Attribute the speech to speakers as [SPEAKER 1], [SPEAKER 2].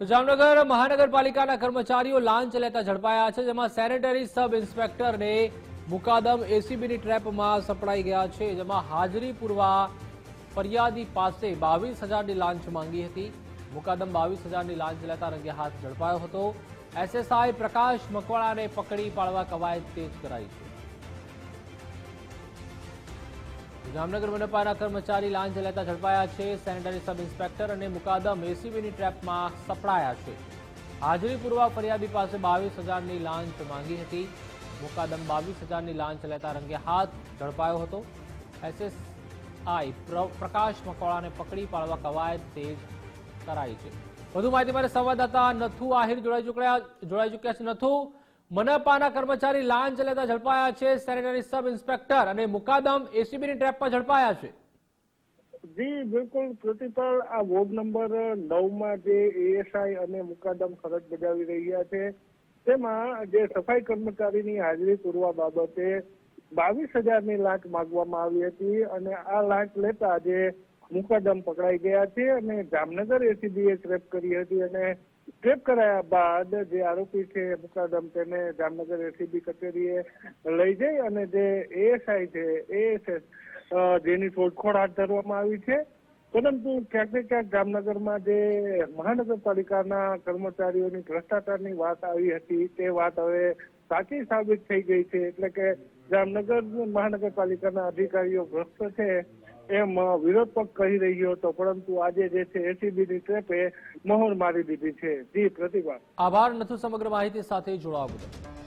[SPEAKER 1] તો જામનગર મહાનગરપાલિકાના કર્મચારીઓ લાંચ લેતા ઝડપાયા છે, જેમાં સેનેટરી સબ ઇન્સ્પેક્ટરને મુકાદમ એસીબીની ટ્રેપમાં સપડાઈ ગયા છે, જેમાં હાજરી પૂરવા ફરિયાદી પાસે બાવીસ હજારની લાંચ માંગી હતી. મુકાદમ બાવીસ હજારની લાંચ લેતા રંગે હાથ ઝડપાયો હતો. એસએસઆઈ પ્રકાશ મકવાણાને પકડી પાડવા કવાયત તેજ કરાઈ છે. જામનગર મનપાના કર્મચારી લાંચ લેતા ઝડપાયા છે. સેનેટરી સબ ઇન્સ્પેક્ટર અને મુકાદમ એસીબીની ટ્રેપમાં સપડાયા છે. હાજરી પૂરવા ફરિયાદી પાસે બાવીસ હજારની લાંચ માંગી હતી. મુકાદમ બાવીસ હજારની લાંચ લેતા રંગે હાથ ઝડપાયો હતો. એસએસઆઈ પ્ર- પ્રકાશ મકવાળાને પકડી પાડવા કવાયત તેજ કરાઈ છે. વધુ માહિતી માટે સંવાદદાતા નથુ આહિર જોડાઈ ચૂક્યા જોડાઈ ચૂક્યા છે. નથુ મનપાના કર્મચારી લાંચ લેતા ઝડપાયા છે, સેનેટરી સબ ઇન્સ્પેક્ટર અને મુકાદમ એસીબીની ટ્રેપમાં ઝડપાયા છે.
[SPEAKER 2] જી, બિલકુલ પ્રતિપલ આ વોર્ડ નંબર નવમાં જે એએસઆઈ અને મુકાદમ ફરજ બજાવી રહ્યા છે, તેમાં જે સફાઈ કર્મચારીની હાજરી પૂરવા બાબતે બાવીસ હજારની લાંચ માંગવામાં આવી હતી અને આ લાંચ લેતા જે મુકાદમ પકડાઈ ગયા છે અને જામનગર એસીબીએ ટ્રેપ કરી હતી અને ટ્રેપ કરાયા બાદ જે આરોપી છે મુકાદમ તેને જામનગર એસીબી કચેરીએ લઈ જઈ અને જે એએસઆઈ છે, એએસએસ જેની શોધખોળ હાથ ધરવામાં આવી છે. પરંતુ ક્યાંક ને ક્યાંક જામનગરમાં જે મહાનગરપાલિકાના કર્મચારીઓની ભ્રષ્ટાચારની વાત આવી હતી, તે વાત હવે સાચી સાબિત થઈ ગઈ છે. એટલે કે જામનગર મહાનગરપાલિકાના અધિકારીઓ ભ્રષ્ટ છે. એમ વિરોધ પક્ષ કહી રહ્યો હતો, પરંતુ આજે જે છે એસીબીની ટ્રેપે મહોર મારી દીધી છે. જી, પ્રતિભા.
[SPEAKER 1] આભાર, નથુ સમગ્ર માહિતી સાથે જોડાવા બદલ.